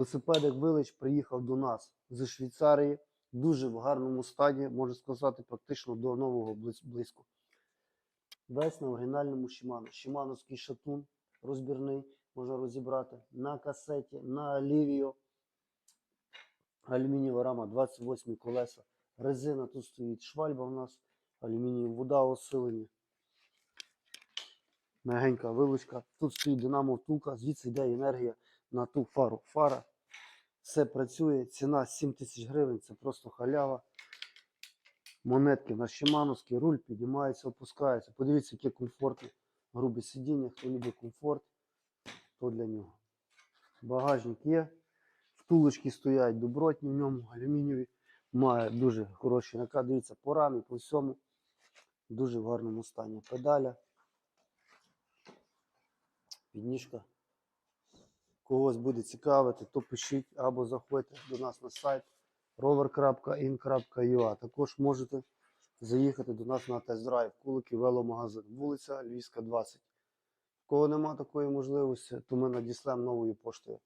Велосипедик Вилич приїхав до нас з Швейцарії. Дуже в гарному стані, можна сказати, практично до нового близ- близько. Весь на оригінальному Shimano. Шимановський шатун розбірний, можна розібрати на касеті, на Лівіо. Алюмінієва рама, 28 колеса. Резина тут стоїть швальба у нас, алюмінієва вода осилення. Мягенька вилучка. Тут стоїть динамо втулка, звідси йде енергія на ту фару. Фара. Все працює. Ціна 7 тисяч гривень, це просто халява. Монетки на Шимановський, руль піднімається, опускається. Подивіться, яке комфортне. Грубе сидіння, хто любить комфорт, то для нього. Багажник є. Втулочки стоять добротні в ньому, алюмінієві. Має дуже хороші накат. Дивіться, по рамі, по всьому. Дуже в гарному стані. Педаля. Підніжка. Когось буде цікавити, то пишіть або заходьте до нас на сайт rover.in.ua. Також можете заїхати до нас на тест-драйв Кулики веломагазин, вулиця Львівська, 20. В кого нема такої можливості, то ми надіслемо новою поштою.